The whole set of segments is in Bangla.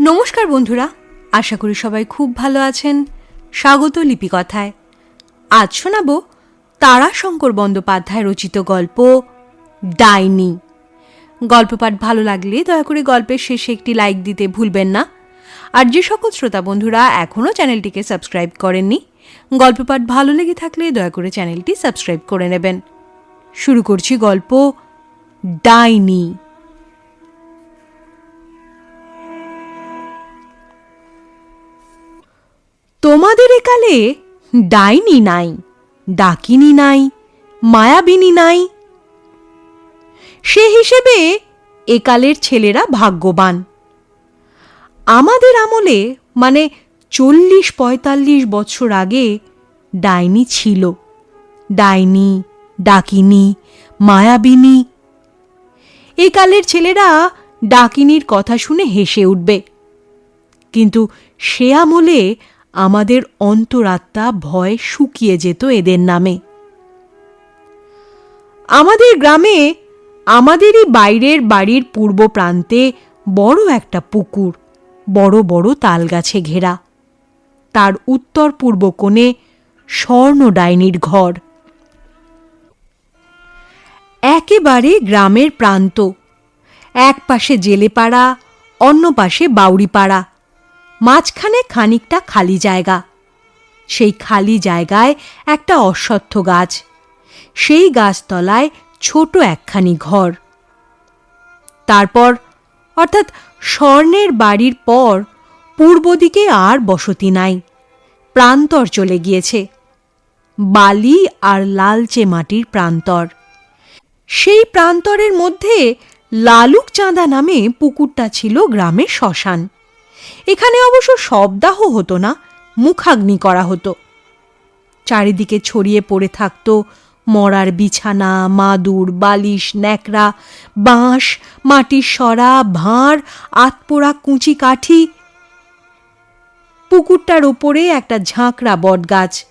নমস্কার বন্ধুরা, আশা করি সবাই খুব ভালো আছেন। স্বাগত লিপিকথায়। আজ শোনাব তারাশঙ্কর বন্দ্যোপাধ্যায় রচিত গল্প ডাইনি। গল্প পাঠ ভালো লাগলে দয়া করে গল্পের শেষে একটি লাইক দিতে ভুলবেন না। আর যে সকল শ্রোতা বন্ধুরা এখনও চ্যানেলটিকে সাবস্ক্রাইব করেননি গল্প পাঠ ভালো লেগে থাকলে দয়া করে চ্যানেলটি সাবস্ক্রাইব করে নেবেন। শুরু করছি গল্প ডাইনি। তোমাদের একালে ডাইনি নাই, ডাকিনি নাই, মায়াবিনী নাই। সে হিসেবে একালের ছেলেরা ভাগ্যবান। আমাদের আমলে মানে চল্লিশ পঁয়তাল্লিশ বছর আগে ডাইনি ছিল। ডাইনি, ডাকিনি, মায়াবিনী। একালের ছেলেরা ডাকিনীর কথা শুনে হেসে উঠবে। কিন্তু সে আমলে আমাদের অন্তরাত্মা ভয় শুকিয়ে যেত এদের নামে। আমাদের গ্রামে আমাদেরই বাইরের বাড়ির পূর্ব প্রান্তে বড় একটা পুকুর, বড় বড় তালগাছে ঘেরা। তার উত্তর পূর্ব কোণে স্বর্ণ ডাইনির ঘর। একেবারে গ্রামের প্রান্ত। এক পাশে জেলেপাড়া, অন্য পাশে বাউরিপাড়া মাঝখানে খানিকটা খালি জায়গা। সেই খালি জায়গায় একটা অশ্বত্থ গাছ। সেই গাছতলায় ছোট একখানি ঘর। তারপর, অর্থাৎ স্বর্ণের বাড়ির পর পূর্ব দিকে আর বসতি নাই। প্রান্তর চলে গিয়েছে। বালি আর লালচে মাটির প্রান্তর। সেই প্রান্তরের মধ্যে লালুক চাঁদা নামে পুকুরটা ছিল গ্রামের শ্মশান। এখানে অবশ্য শবদাহ হতো না, মুখাগ্নি করা হতো। চারিদিকে ছড়িয়ে পড়ে থাকত মরার বিছানা, মাদুর, বালিশ, ন্যাকড়া, বাঁশ, মাটির সরা, ভাঁড়, আতপোড়া কুঁচি কাঠি পুকুরটার ওপরে একটা ঝাঁকড়া বটগাছ।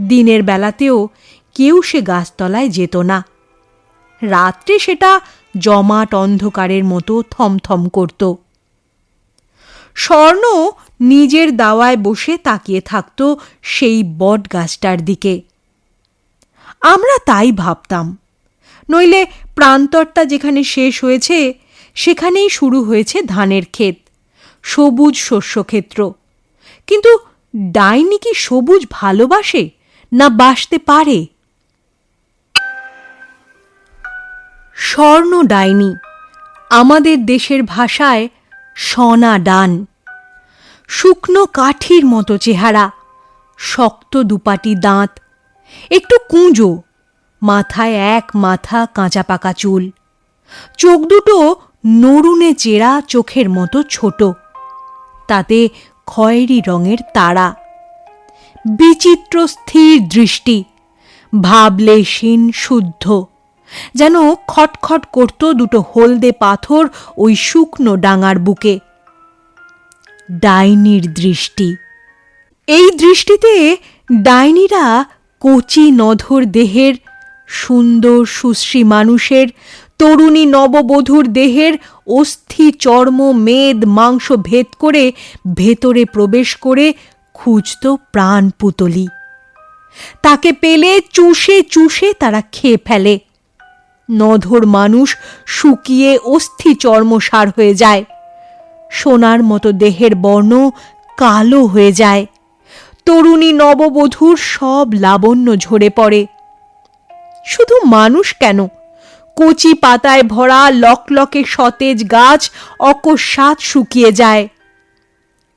দিনের বেলাতেও কেউ সে গাছতলায় যেত না। রাত্রে সেটা জমাট অন্ধকারের মতো থমথম করত। স্বর্ণ নিজের দাওয়ায় বসে তাকিয়ে থাকত সেই বট গাছটার দিকে। আমরা তাই ভাবতাম, নইলে প্রান্তরটা যেখানে শেষ হয়েছে, সেখানেই শুরু হয়েছে ধানের ক্ষেত, সবুজ শস্যক্ষেত্র। কিন্তু ডাইনি কি সবুজ ভালোবাসে না বাসতে পারে? স্বর্ণ ডাইনি, আমাদের দেশের ভাষায় সনা ডান। শুকনো কাঠির মতো চেহারা, শক্ত দুপাটি দাঁত, একটু কুঁজো, মাথায় এক মাথা কাঁচা পাকা চুল। চোখ দুটো নরুনে চেরা চোখের মতো ছোট। তাতে খয়েরি রঙের তারা। বিচিত্র স্থির দৃষ্টি, ভাবলে শিন শুদ্ধ, যেন খটখট করত দুটো হলদে পাথর ওই শুকনো ডাঙার বুকে। ডাইনির দৃষ্টি। এই দৃষ্টিতে ডাইনিরা কচি নধর দেহের, সুন্দর সুশ্রী মানুষের তরুণী নববধূর দেহের অস্থি, চর্ম, মেদ, মাংস ভেদ করে ভেতরে প্রবেশ করে খুঁজত প্রাণ পুতলি। তাকে পেলে চুষে চুষে তারা খেয়ে ফেলে। নধর মানুষ শুকিয়ে অস্থি, চর্মসার হয়ে যায়। সোনার মতো দেহের বর্ণ কালো হয়ে যায়। তরুণী নববধূর সব লাবণ্য ঝরে পড়ে। শুধু মানুষ কেন? কচি পাতায় ভরা লকলকে সতেজ গাছ অকস্মাৎ শুকিয়ে যায়।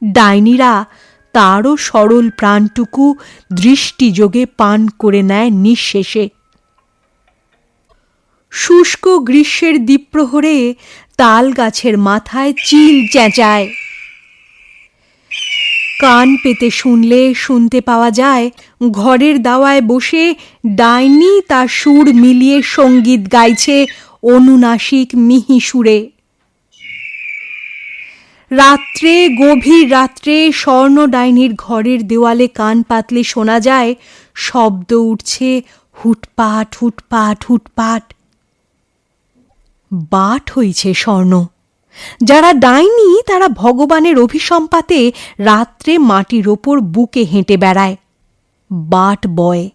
ডাইনিরা তারও সরল প্রাণটুকু দৃষ্টিযোগে পান করে নেয় নিঃশেষে। শুষ্ক গ্রীষ্মের দ্বীপ্রহরে তাল গাছের মাথায় চিল চেঁচায়। কান পেতে শুনলে শুনতে পাওয়া যায়, ঘরের দাওয়ায় বসে ডাইনি তার সুর মিলিয়ে সংগীত গাইছে অনুনাসিক মিহি সুরে। রাত্রে, গভীর রাত্রে স্বর্ণ ডাইনির ঘরের দেওয়ালে কান পাতলে শোনা যায়, শব্দ উঠছে হুটপাট হুটপাট হুটপাট। বাট হইছে স্বর্ণ। যারা ডাইনি, তারা ভগবানের অভিসম্পাতে রাত্রে মাটির ওপর বুকে হেঁটে বেড়ায়। বাট বয়,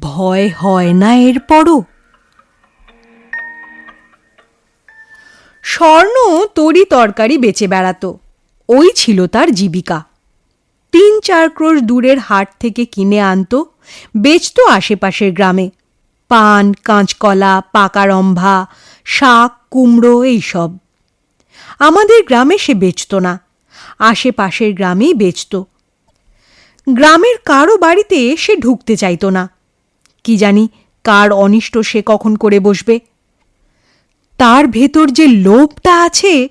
ভয় হয় না এরপরও। স্বর্ণ তরি তরকারি বেচে বেড়াতো, ওই ছিল তার জীবিকা। তিন চার ক্রোশ দূরের হাট থেকে কিনে আনতো, বেচতো আশেপাশের গ্রামে। পান, কাঁচকলা, পাকা রম্ভা শাক, কুমড়ো এইসব। আমাদের গ্রামে সে বেচত না, আশেপাশের গ্রামেই বেচত। গ্রামের কারও বাড়িতে সে ঢুকতে চাইতো না। কি জানি কার অনিষ্ট সে কখন করে বসবে। তার ভেতর যে লোভটা আছে,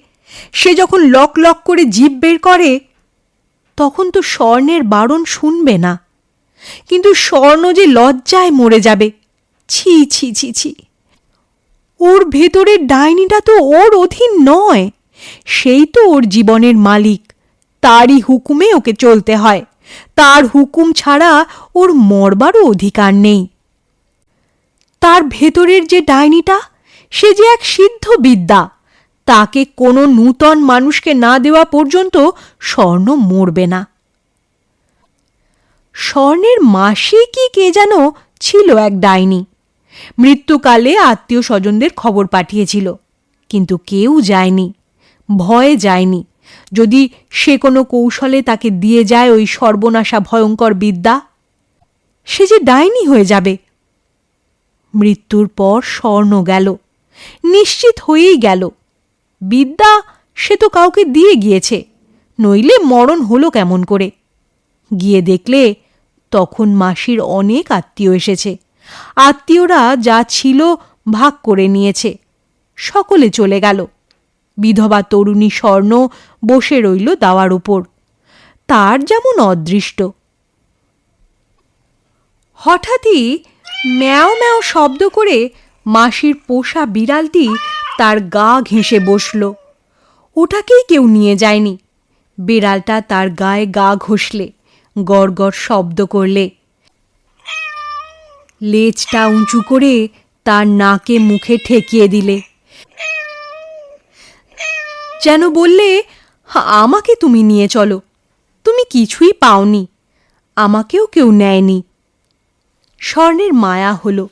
সে যখন লক লক করে জিভ বের করে, তখন তো স্বর্ণের বারণ শুনবে না। কিন্তু স্বর্ণ যে লজ্জায় মরে যাবে। ছি ছি ছি ছি। ওর ভেতরের ডাইনিটা তো ওর অধীন নয়। সেই তো ওর জীবনের মালিক। তারই হুকুমে ওকে চলতে হয়। তার হুকুম ছাড়া ওর মরবারও অধিকার নেই। তার ভেতরের যে ডাইনিটা, সে যে এক সিদ্ধ বিদ্যা। তাকে কোনো নূতন মানুষকে না দেওয়া পর্যন্ত স্বর্ণ মরবে না। স্বর্ণের মাসি কি কে যেন ছিল এক ডাইনি। মৃত্যুকালে আত্মীয় স্বজনদের খবর পাঠিয়েছিল। কিন্তু কেউ যায়নি, ভয়ে যায়নি। যদি সে কোনো কৌশলে তাকে দিয়ে যায় ওই সর্বনাশা ভয়ঙ্কর বিদ্যা, সে যে ডাইনি হয়ে যাবে। মৃত্যুর পর স্বর্ণ গেল, নিশ্চিত হয়েই গেল। বিদ্যা সে তো কাউকে দিয়ে গিয়েছে, নইলে মরণ হলো কেমন করে? গিয়ে দেখলে তখন মাসির অনেক আত্মীয় এসেছে। আত্মীয়রা যা ছিল ভাগ করে নিয়েছে। সকলে চলে গেল। বিধবা তরুণী স্বর্ণ বসে রইল দাওয়ার উপর। তার যেমন অদৃষ্ট। হঠাৎই ম্যাও ম্যাও শব্দ করে মাসির পোষা বিড়ালটি তার গা ঘেঁষে বসল। ওটাকেই কেউ নিয়ে যায়নি। বিড়ালটা তার গায়ে গা ঘষলে, গড় শব্দ করলে। লেজটা উঁচু করে তার নাকে মুখে ঠেকিয়ে দিলে। যেন বললে আমাকে তুমি নিয়ে চলো। তুমি কিছুই পাওনি। আমাকেও কেউ নেয়নি। স্বর্ণের মায়া হলো।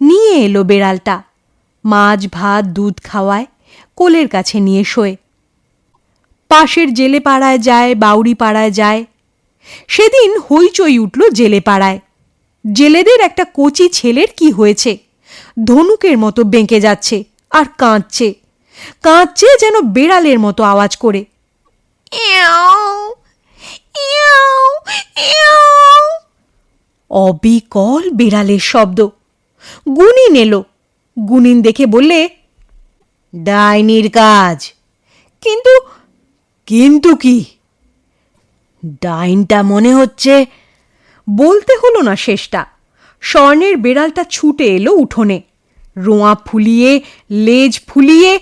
নিয়ে এলো বেড়ালটা। মাছ, ভাত, দুধ খাওয়ায় কোলের কাছে নিয়ে শোয়। পাশের জেলে পাড়ায় যায় বাউরি পাড়ায় যায়। সেদিন হইচই উঠল জেলে পাড়ায় জেলেদের একটা কচি ছেলের কি হয়েছে? ধনুকের মতো বেঁকে যাচ্ছে আর কাঁদছে। কাঁদছে যেন বেড়ালের মতো আওয়াজ করে। অবিকল বেড়ালের শব্দ। গুনিন এলো গুনিন দেখে বললে ডাইনির কাজ। কিন্তু কিন্তু কি? ডাইনটা মনে হচ্ছে বলতে হলো না শেষটা। স্বর্ণের বেড়ালটা ছুটে এলো উঠোনে। রোঁয়া ফুলিয়ে, লেজ ফুলিয়ে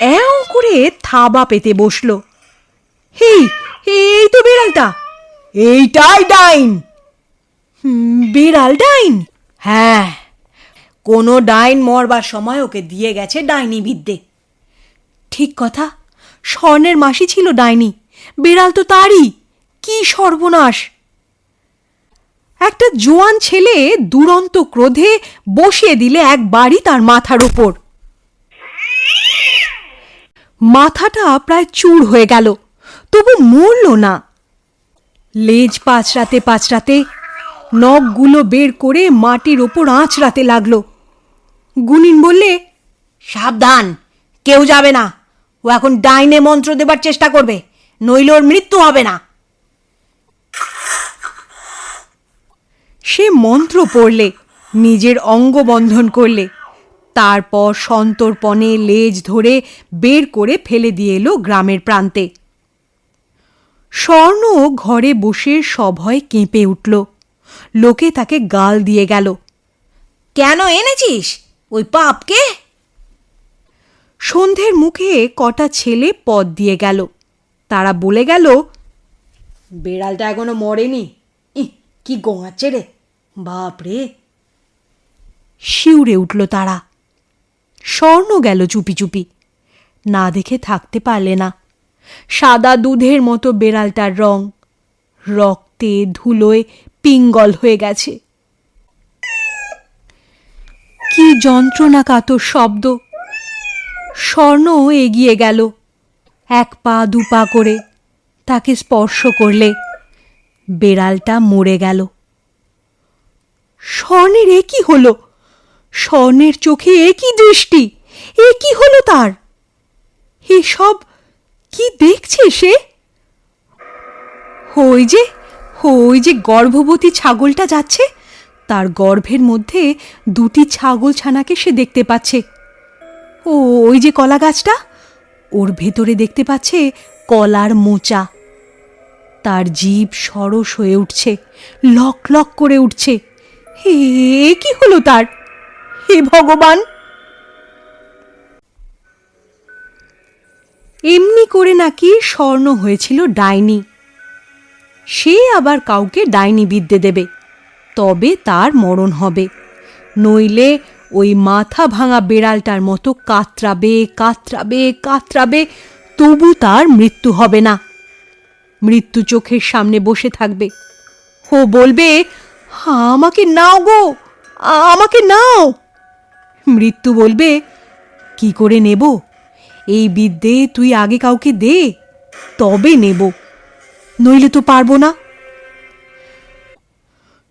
এও করে থাবা পেতে বসল। হেই, এই তো বেড়ালটা। এইটাই ডাইন। বিড়াল ডাইন? হ্যাঁ। কোনো ডাইন মরবার সময় ওকে দিয়ে গেছে ডাইনি বিদ্যে ঠিক কথা, স্বর্ণের মাসি ছিল ডাইনি। বিড়াল তো তারই। কি সর্বনাশ। একটা জোয়ান ছেলে দুরন্ত ক্রোধে বসিয়ে দিলে এক বাড়ি তার মাথার ওপর মাথাটা প্রায় চুর হয়ে গেল, তবু মরল না। লেজ পাঁচড়াতে পাঁচড়াতে নখগুলো বের করে মাটির ওপর আঁচড়াতে লাগল। গুনিন বললে, সাবধান, কেউ যাবে না। ও এখন ডাইনে মন্ত্র দেবার চেষ্টা করবে, নইলে ওর মৃত্যু হবে না। সে মন্ত্র পড়লে, নিজের অঙ্গ বন্ধন করলে। তারপর সন্তর্পণে লেজ ধরে বের করে ফেলে দিয়ে এলো গ্রামের প্রান্তে। স্বর্ণ ঘরে বসে সভয় কেঁপে উঠল। লোকে তাকে গাল দিয়ে গেল, কেন এনেছিস? ওই পাপকে? সন্ধ্যের মুখে কটা ছেলে পদ দিয়ে গেল। তারা বলে গেল, বেড়ালটা এখনও মরেনি। কি গোঙাচ্ছে রে? বাপরে। শিউরে উঠল তারা। স্বর্ণ গেল চুপি চুপি। না দেখে থাকতে পারলে না। সাদা দুধের মতো বেড়ালটার রং। রক্তে ধুলোয় পিঙ্গল হয়ে গেছে। কি যন্ত্রণা কাতর শব্দ। স্বর্ণ এগিয়ে গেল। এক পা দু পা করে তাকে স্পর্শ করলে বেড়ালটা মরে গেল। স্বর্ণের এ কি হলো? স্বর্ণের চোখে এ কি দৃষ্টি? এ কি হলো তার? এসব কি দেখছে সে? ওই যে ওই যে গর্ভবতী ছাগলটা যাচ্ছে, তার গর্ভের মধ্যে দুটি ছাগল ছানাকে সে দেখতে পাচ্ছে। ও, ওই যে কলা গাছটা, ওর ভেতরে দেখতে পাচ্ছে কলার মোচা। তার জীব সরস হয়ে উঠছে, লক লক করে উঠছে। হে, কি হলো তার? হে ভগবান! এমনি করে নাকি স্বর্ণ হয়েছিল ডাইনি। সে আবার কাউকে ডাইনি বিদ্যে দেবে, তবে তার মরণ হবে। নইলে ওই মাথা ভাঙা বেড়ালটার মতো কাতরাবে কাতরাবে কাতরাবে, তবু তার মৃত্যু হবে না। মৃত্যু চোখের সামনে বসে থাকবে। ও বলবে আমাকে নাও গো, আমাকে নাও। মৃত্যু বলবে, কি করে নেব? এই বিদ্যে তুই আগে কাউকে দে, তবে নেব। নইলে তো পারব না।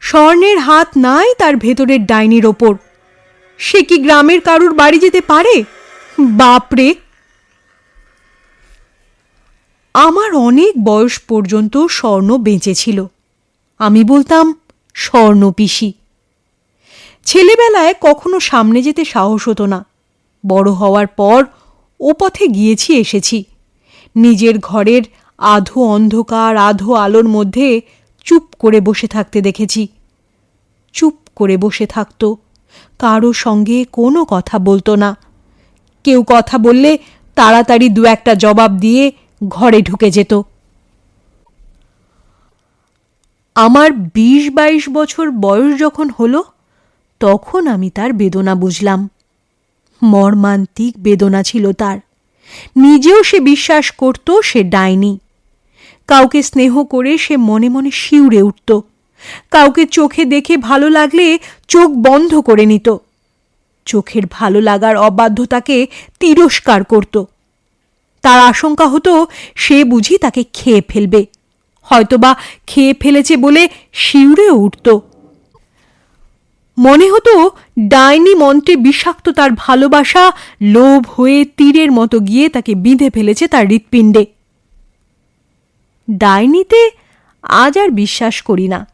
স্বর্ণের হাত নাই তার ভেতরের ডাইনির ওপর। সে কি গ্রামের কারুর বাড়ি যেতে পারে? বাপরে আমার অনেক বয়স পর্যন্ত স্বর্ণ বেঁচে ছিল আমি বলতাম স্বর্ণ পিসি ছেলেবেলায় কখনো সামনে যেতে সাহস হতো না। বড় হওয়ার পর ও পথে গিয়েছি, এসেছি। নিজের ঘরের আধো অন্ধকার, আধো আলোর মধ্যে চুপ করে বসে থাকতে দেখেছি। চুপ করে বসে থাকত, কারও সঙ্গে কোনো কথা বলতো না। কেউ কথা বললে তাড়াতাড়ি দু একটা জবাব দিয়ে ঘরে ঢুকে যেত। আমার বিশ বাইশ বছর বয়স যখন হলো, তখন আমি তার বেদনা বুঝলাম। মর্মান্তিক বেদনা ছিল তার। নিজেও সে বিশ্বাস করত সে ডাইনি। কাউকে স্নেহ করে সে মনে মনে শিউরে উঠত। কাউকে চোখে দেখে ভালো লাগলে চোখ বন্ধ করে নিত। চোখের ভালো লাগার অবাধ্যতাকে তিরস্কার করত। তার আশঙ্কা হতো সে বুঝি তাকে খেয়ে ফেলবে। হয়তোবা খেয়ে ফেলেছে বলে শিউরে উঠত। মনে হতো ডাইনি মন্ত্রে বিষাক্ত তার ভালোবাসা, লোভ হয়ে তীরের মতো গিয়ে তাকে বিঁধে ফেলেছে তার হৃৎপিণ্ডে। ডাইনিতে আজ আর বিশ্বাস করি না।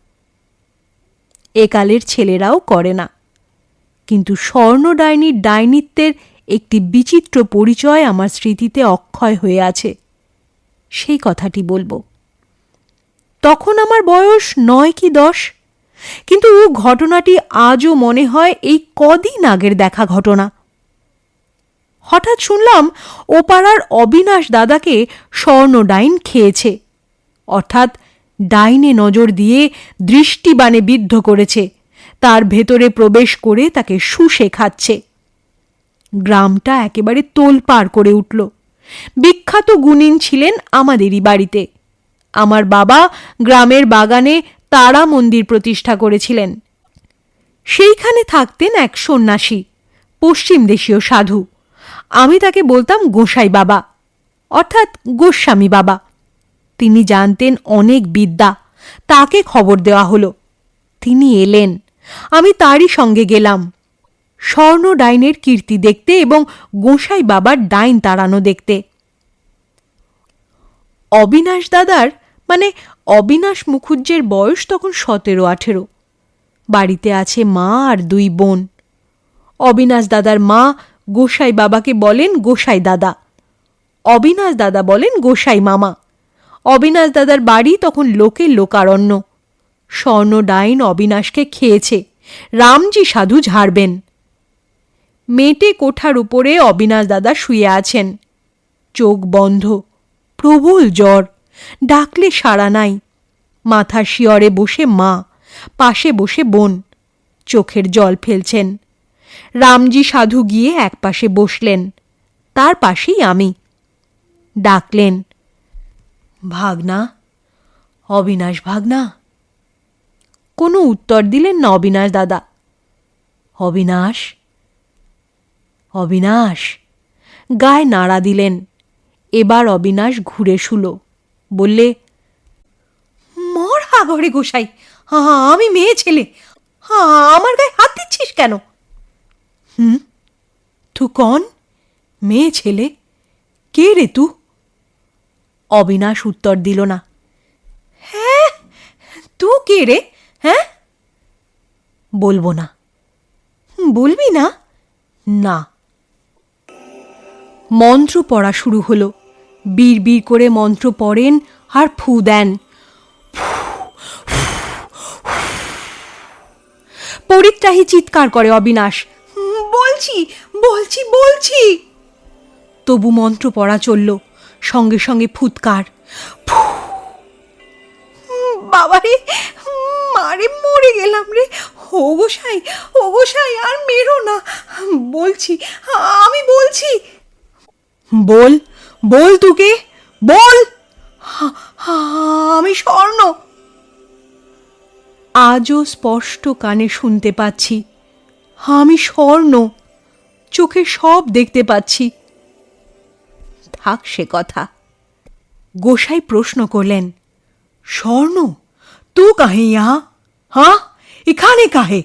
একালের ছেলেরাও করে না। কিন্তু স্বর্ণ ডাইনির ডাইনিত্বের একটি বিচিত্র পরিচয় আমার স্মৃতিতে অক্ষয় হয়ে আছে। সেই কথাটি বলব। তখন আমার বয়স নয় কি দশ। কিন্তু ঘটনাটি আজও মনে হয় এই কদিন আগের দেখা ঘটনা। হঠাৎ শুনলাম ও পাড়ার অবিনাশ দাদাকে স্বর্ণ ডাইন খেয়েছে। অর্থাৎ ডাইনে নজর দিয়ে দৃষ্টিবাণে বিদ্ধ করেছে। তার ভেতরে প্রবেশ করে তাকে শুষে খাচ্ছে। গ্রামটা একেবারে তোলপাড় করে উঠল। বিখ্যাত গুণিন ছিলেন আমাদেরই বাড়িতে। আমার বাবা গ্রামের বাগানে তারা মন্দির প্রতিষ্ঠা করেছিলেন। সেইখানে থাকতেন এক সন্ন্যাসী, পশ্চিম দেশীয় সাধু। আমি তাকে বলতাম গোসাই বাবা, অর্থাৎ গোস্বামী বাবা। তিনি জানতেন অনেক বিদ্যা, তাকে খবর দেওয়া হলো। তিনি এলেন, আমি তারই সঙ্গে গেলাম। স্বর্ণ ডাইনের কীর্তি দেখতে এবং গোসাই বাবার ডাইন তাড়ানো দেখতে। অবিনাশ দাদার মানে অবিনাশ মুখুজ্জের বয়স তখন সতেরো, আঠেরো। বাড়িতে আছে মা আর দুই বোন। অবিনাশ দাদার মা গোসাই বাবাকে বলেন গোসাই দাদা। অবিনাশ দাদা বলেন গোসাই মামা। অবিনাশ দাদার বাড়ি তখন লোকে লোকারণ্য। স্বর্ণ ডাইন অবিনাশকে খেয়েছে। রামজি সাধু ঝাড়বেন। মেটে কোঠার উপরে অবিনাশ দাদা শুয়ে আছেন। চোখ বন্ধ। প্রবল জ্বর। ডাকলে সাড়া নাই। মাথার শিয়রে বসে মা, পাশে বসে বোন, চোখের জল ফেলছেন। রামজি সাধু গিয়ে একপাশে বসলেন, তার পাশেই আমি। ডাকলেন, ভাগনা, অবিনাশ ভাগনা? কোনো উত্তর দিলেন না অবিনাশ দাদা। অবিনাশ অবিনাশ। গায়ে নাড়া দিলেন, এবার অবিনাশ ঘুরে শুলো। বললে, মর হাগরে গোসাই, হা, আমি মেয়ে ছেলে, হা, আমার গায়ে হাত দিচ্ছিস কেন? হুম? তু কন? মেয়ে ছেলে? কে রে তু? অবিনাশ উত্তর দিল না। হ্যাঁ তু কে রে? হ্যাঁ? বলব না। বলবি না? না। মন্ত্র পড়া শুরু হলো। বীর করে মন্ত্র পড়েন আর ফু দেন। পরিত্রাহী চিৎকার করে অবিনাশ, বলছি বলছি বলছি! তবু মন্ত্র পড়া চলল, সঙ্গে সঙ্গে ফুৎকার বাবারে, মারে মরে গেলাম রে ও গোসাই ও গোসাই আর মেরো না, বলছি, আমি বলছি! বল বল তুকে, বল। আমি স্বর্ণ। আজও স্পষ্ট কানে শুনতে পাচ্ছি। আমি স্বর্ণ। চোখে সব দেখতে পাচ্ছি। থাক সে কথা। গোসাই প্রশ্ন করলেন, স্বর্ণ? তু কাহে ইহা? হ্যাঁ এখানে কাহে?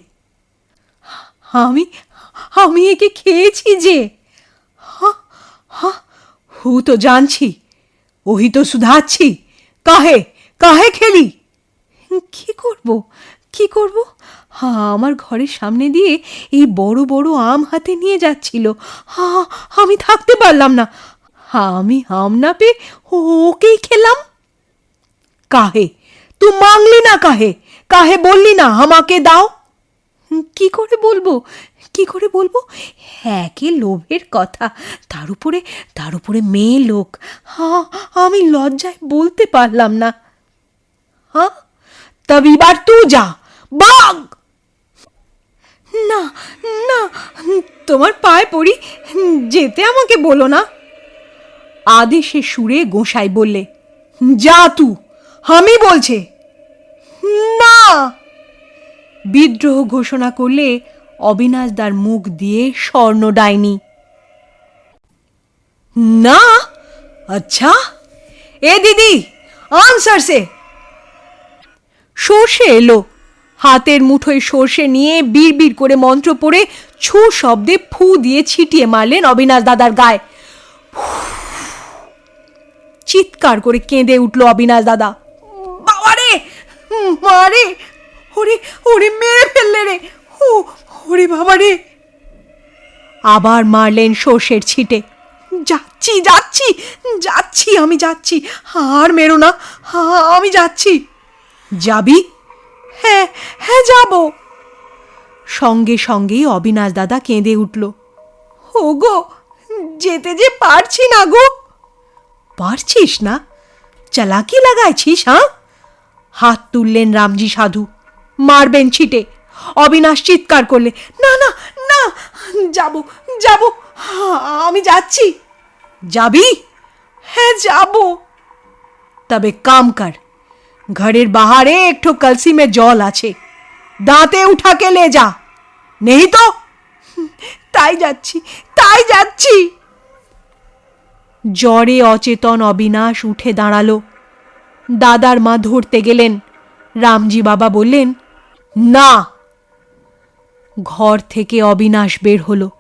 আমি আমি একে খেয়েছি যে। হা হা তো জানছি ওহি তো শুধাচ্ছি। কাহে কাহে খেলি? কি করব কি করব? হা আমার ঘরের সামনে দিয়ে এই বড় বড় আম হাতে নিয়ে যাচ্ছিল। হা আমি থাকতে পারলাম না। হা আমি আম না পেয়ে ওকেই খেলাম। কাহে তুই মাংলি না কাহে? কাহে বললি না আমাকে দাও। কি করে বলব? কি করে বলব? একে লোভের কথা। তার উপরে তার উপরে মেয়ে লোক। হা আমি লজ্জায় বলতে পারলাম না। হ্যাঁ তব এবার তুই যা, বাঘ! না না, তোমার পায়ে পড়ি, যেতে আমাকে বলো না। আদেশে সুরে গোসাই বললে, যা তু, আমি বলছে। না! বিদ্রোহ ঘোষণা করলে অবিনাশদার মুখ দিয়ে স্বর্ণ ডাইনি। না? আচ্ছা। এ দিদি আনসার সে। সর্ষে এলো। হাতের মুঠোয় সর্ষে নিয়ে বিড়বিড় করে মন্ত্র পড়ে ছু শব্দে ফু দিয়ে ছিটিয়ে মারলেন অবিনাশ দাদার গায়ে। চিৎকার করে কেঁদে উঠল অবিনাশ দাদা। বাবারে! মারে! ওরে ওরে মেরে ফেললে রে। ওরে বাবারে আবার মারলেন সর্ষের ছিটে। যাচ্ছি যাচ্ছি যাচ্ছি, আমি যাচ্ছি। আর মেরো না আমি যাচ্ছি। যাবি? হ্যাঁ হ্যাঁ যাব। সঙ্গে সঙ্গেই অবিনাশ দাদা কেঁদে উঠল। ও গো যেতে যে পারছি না গো। পারছিস না? চালাকি লাগাইছিস হ্যাঁ? হাত তুললেন রামজি সাধু। মারবেন ছিটে। অবিনাশ চিৎকার করলে, না না না, যাব যাব, আমি যাচ্ছি। যাবি? হ্যাঁ যাব। তবে কাম কর, ঘরের বাহারে একটু কলসি মে জল আছে, দাঁতে উঠাকে লে যা, নেই তো? তাই যাচ্ছি তাই যাচ্ছি। জ্বরে অচেতন অবিনাশ উঠে দাঁড়াল। দাদার মা ধরতে গেলেন। রামজি বাবা বললেন, না ঘর থেকে অবিনাশ বের হলো।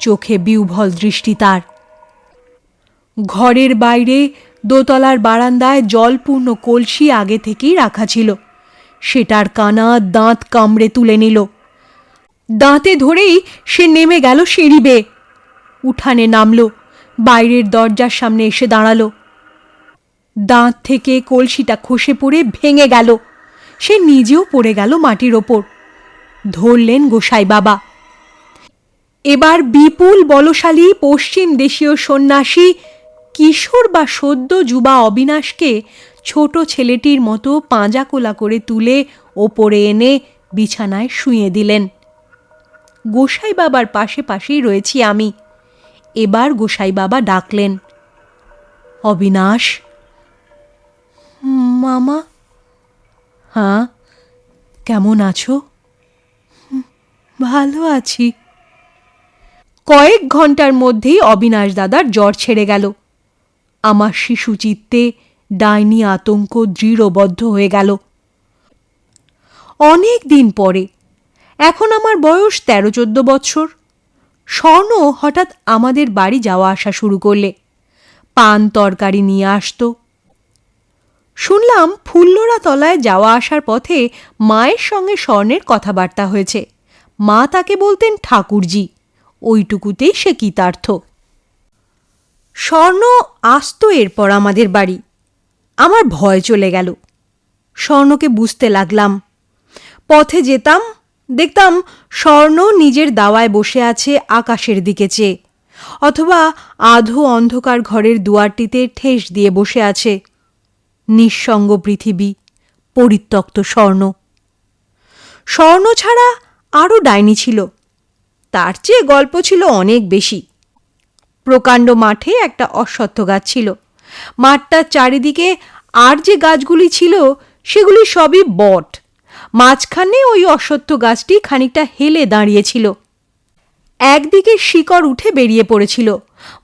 চোখে বিউভল দৃষ্টি তার। ঘরের বাইরে দোতলার বারান্দায় জলপূর্ণ কলসি আগে থেকেই রাখা ছিল। সেটার কানা দাঁত কামড়ে তুলে নিল। দাঁতে ধরেই সে নেমে গেল সিঁড়ি বেয়ে। উঠানে নামলো, বাইরের দরজার সামনে এসে দাঁড়াল। দাঁত থেকে কলসিটা খসে পড়ে ভেঙে গেল। সে নিজেও পড়ে গেল মাটির ওপর। ধরলেন গোসাই বাবা। এবার বিপুল বলশালী পশ্চিম দেশীয় সন্ন্যাসী কিশোর বা সদ্য যুবা অবিনাশকে ছোট ছেলেটির মতো পাঁজা কোলা করে তুলে ওপরে এনে বিছানায় শুয়ে দিলেন। গোসাই বাবার পাশে পাশেই রয়েছি আমি। এবার গোসাই বাবা ডাকলেন অবিনাশ মামা হ্যাঁ কেমন আছো? "হুম, ভালো আছি। কয়েক ঘণ্টার মধ্যেই অবিনাশ দাদার জ্বর ছেড়ে গেল। আমার শিশু চিত্তে ডাইনি আতঙ্ক দৃঢ়বদ্ধ হয়ে গেল। অনেক দিন পরে, এখন আমার বয়স তেরো চোদ্দ বৎসর স্বর্ণ হঠাৎ আমাদের বাড়ি যাওয়া আসা শুরু করলে। পান তরকারি নিয়ে আসতো। শুনলাম ফুল্লরা তলায় যাওয়া আসার পথে মায়ের সঙ্গে স্বর্ণের কথাবার্তা হয়েছে। মা তাকে বলতেন ঠাকুরজি। ওইটুকুতেই সে কৃতার্থ। স্বর্ণ আসতো এরপর আমাদের বাড়ি। আমার ভয় চলে গেল। স্বর্ণকে বুঝতে লাগলাম। পথে যেতাম, দেখতাম স্বর্ণ নিজের দাওয়ায় বসে আছে আকাশের দিকে চেয়ে, অথবা আধো অন্ধকার ঘরের দুয়ারটিতে ঠেস দিয়ে বসে আছে। নিঃসঙ্গ পৃথিবী, পরিত্যক্ত স্বর্ণ। স্বর্ণ ছাড়া আরও ডাইনি ছিল। তার চেয়ে গল্প ছিল অনেক বেশি। প্রকাণ্ড মাঠে একটা অশ্বত্থ গাছ ছিল। মাঠটার চারিদিকে আর যে গাছগুলি ছিল, সেগুলি সবই বট। মাঝখানে ওই অশ্বত্থ গাছটি খানিকটা হেলে দাঁড়িয়েছিল। একদিকে শিকড় উঠে বেরিয়ে পড়েছিল।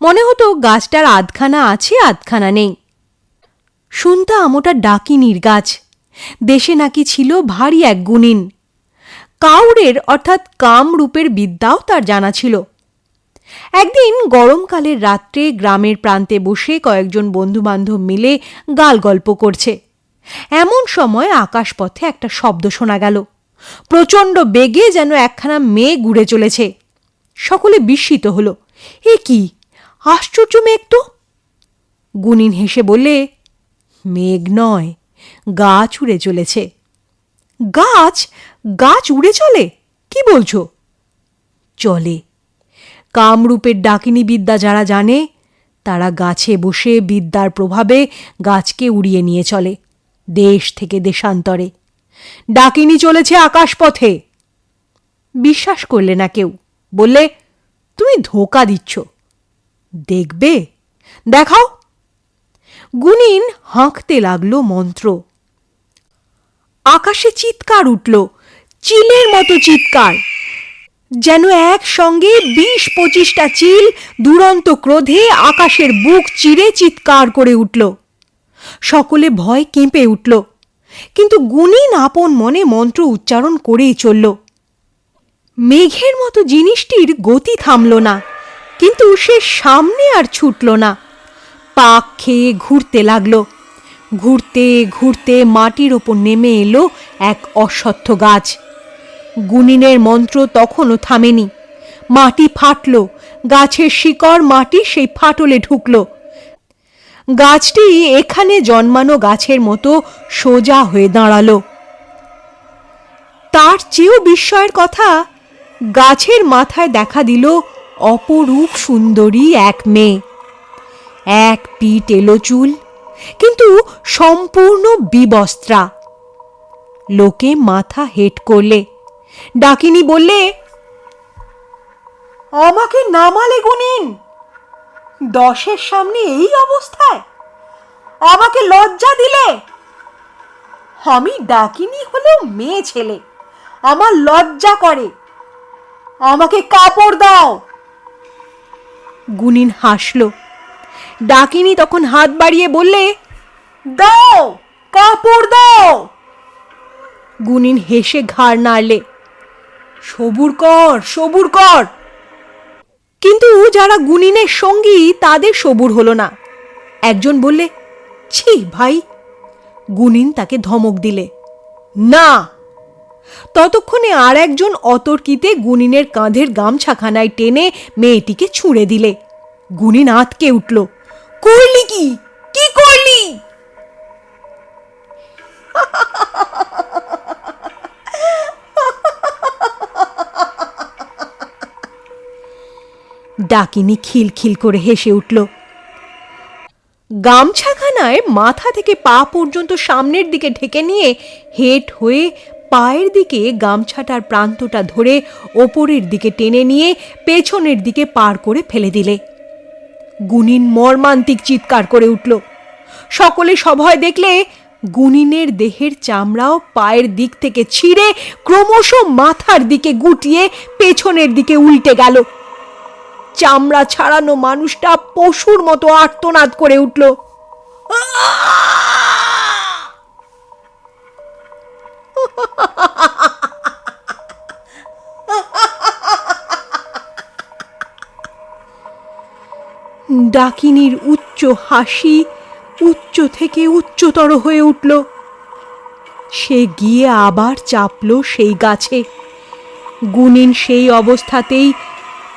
মনে হতো গাছটার আধখানা আছে, আধখানা নেই। শুনতাম ওটা ডাকিনির গাছ। দেশে নাকি ছিল ভারী এক গুণিন। কাউরের, অর্থাৎ কামরূপের বিদ্যাও তার জানা ছিল। একদিন গরমকালের রাত্রে গ্রামের প্রান্তে বসে কয়েকজন বন্ধুবান্ধব মিলে গাল গল্প করছে। এমন সময় আকাশপথে একটা শব্দ শোনা গেল। প্রচণ্ড বেগে যেন একখানা মেঘ উড়ে চলেছে। সকলে বিস্মিত হলো। এ কি? আশ্চর্য মেঘ তো? গুনিন হেসে বললে, মেঘ নয় গা উড়ে চলেছে। গাছ গাছ উড়ে চলে? কি বলছো? চলে। কামরূপের ডাকিনী বিদ্যা যারা জানে, তারা গাছে বসে বিদ্যার প্রভাবে গাছকে উড়িয়ে নিয়ে চলে, দেশ থেকে দেশান্তরে। ডাকিনী চলেছে আকাশপথে। বিশ্বাস করলে না কেউ। বললে, তুমি ধোকা দিচ্ছ। দেখবে? দেখাও। গুনিন হাঁকতে লাগল মন্ত্র। আকাশে চিৎকার উঠল, চিলের মতো চিৎকার। যেন একসঙ্গে বিশ পঁচিশটা চিল দুরন্ত ক্রোধে আকাশের বুক চিরে চিৎকার করে উঠল। সকলে ভয় কেঁপে উঠল, কিন্তু গুণিন আপন মনে মন্ত্র উচ্চারণ করেই চলল। মেঘের মতো জিনিসটির গতি থামল না, কিন্তু সে সামনে আর ছুটল না। পাক খেয়ে ঘুরতে লাগল। ঘুরতে ঘুরতে মাটির ওপর নেমে এলো এক অশ্বত্থ গাছ। গুনিনের মন্ত্র তখনও থামেনি। মাটি ফাটল, গাছের শিকড় মাটি সেই ফাটলে ঢুকল। গাছটি এখানে জন্মানো গাছের মতো সোজা হয়ে দাঁড়াল। তার চেয়েও বিস্ময়ের কথা, গাছের মাথায় দেখা দিল অপরূপ সুন্দরী এক মেয়ে। এক পিঠ এলো চুল কিন্তু সম্পূর্ণ বিবস্ত্রা। লোকে মাথা হেট করলে। ডাকিনী বললে, আমাকে নামালে গুনিন দশের সামনে এই অবস্থায় আমাকে লজ্জা দিলে। আমি ডাকিনি হলেও মেয়ে ছেলে, আমার লজ্জা করে। আমাকে কাপড় দাও। গুনিন হাসল। ডাকিনী তখন হাত বাড়িয়ে বললে, দাও, কাপড় দাও। গুনিন হেসে ঘাড় নাড়লে, সবুর কর সবুর কর। কিন্তু যারা গুনিনের সঙ্গী, তাদের সবুর হলো না। একজন বললে, ছি, ভাই। গুনিন তাকে ধমক দিলে, না। ততক্ষণে আর একজন অতর্কিতে গুনিনের কাঁধের গামছাখানায় টেনে মেয়েটিকে ছুঁড়ে দিলে। গুনিন আতকে উঠল। করলি কি? কি করলি? ডাকিনী খিলখিল করে হেসে উঠল, গামছাখানায় মাথা থেকে পা পর্যন্ত সামনের দিকে ঢেকে নিয়ে হেট হয়ে পায়ের দিকে গামছাটার প্রান্তটা ধরে ওপরের দিকে টেনে নিয়ে পেছনের দিকে পার করে ফেলে দিলে। গুনিন মর্মান্তিক চিৎকার করে উঠল। সকলে সভয় দেখলে গুনিনের দেহের চামড়াও পায়ের দিক থেকে ছিঁড়ে ক্রমশ মাথার দিকে গুটিয়ে পেছনের দিকে উল্টে গেল। চামড়া ছাড়ানো মানুষটা পশুর মতো আর্তনাদ করে উঠল। ডাকিনীর উচ্চ হাসি উচ্চ থেকে উচ্চতর হয়ে উঠল। সে গিয়ে আবার চাপল সেই গাছে। গুনিন সেই অবস্থাতেই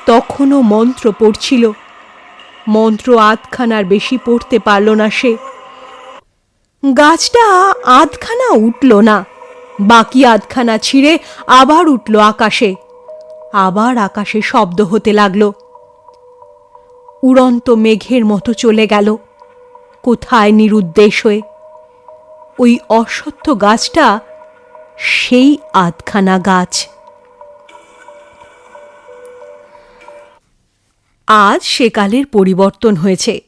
তখনও মন্ত্র পড়ছিল। মন্ত্র আধখানার বেশি পড়তে পারল না সে। গাছটা আধখানা উঠল না, বাকি আধখানা ছিঁড়ে আবার উঠল আকাশে। আবার আকাশে শব্দ হতে লাগল। উড়ন্ত মেঘের মতো চলে গেল। কোথায় নিরুদ্দেশ হয়ে? ওই অসত্য গাছটা সেই আধখানা গাছ। আজ সেকালের পরিবর্তন হয়েছে।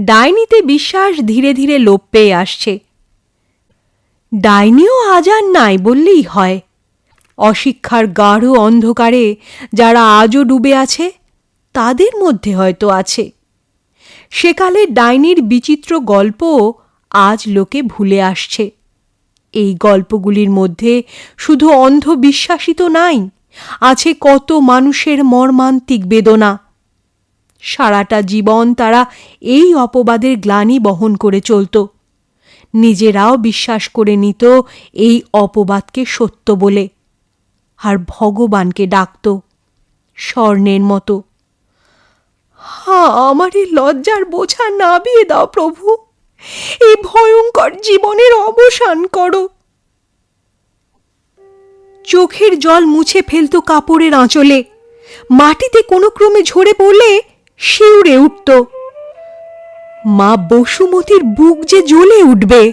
ডাইনিতে বিশ্বাস ধীরে ধীরে লোপ পেয়ে আসছে। ডাইনিও আজ আর নাই বললেই হয়। অশিক্ষার গাঢ় অন্ধকারে যারা আজও ডুবে আছে তাদের মধ্যে হয়তো আছে। সেকালে ডাইনির বিচিত্র গল্প আজ লোকে ভুলে আসছে। এই গল্পগুলির মধ্যে শুধু অন্ধবিশ্বাসী তো নাই, আছে কত মানুষের মর্মান্তিক বেদনা। সারাটা জীবন তারা এই অপবাদের গ্লানি বহন করে চলত। নিজেরাও বিশ্বাস করে নিত এই অপবাদকে সত্য বলে, আর ভগবানকে ডাকত স্বর্ণের মতো। আমার এই লজ্জার বোঝা নাবিয়ে দাও প্রভু। এই ভয়ঙ্কর জীবনের অবসান করো। চোখের জল মুছে ফেলতো কাপড়ের আঁচলে। মাটিতে কোনো ক্রমে ঝরে পড়লে শিউরে উঠত। মা বসুমতির বুক যে জ্বলে উঠবে।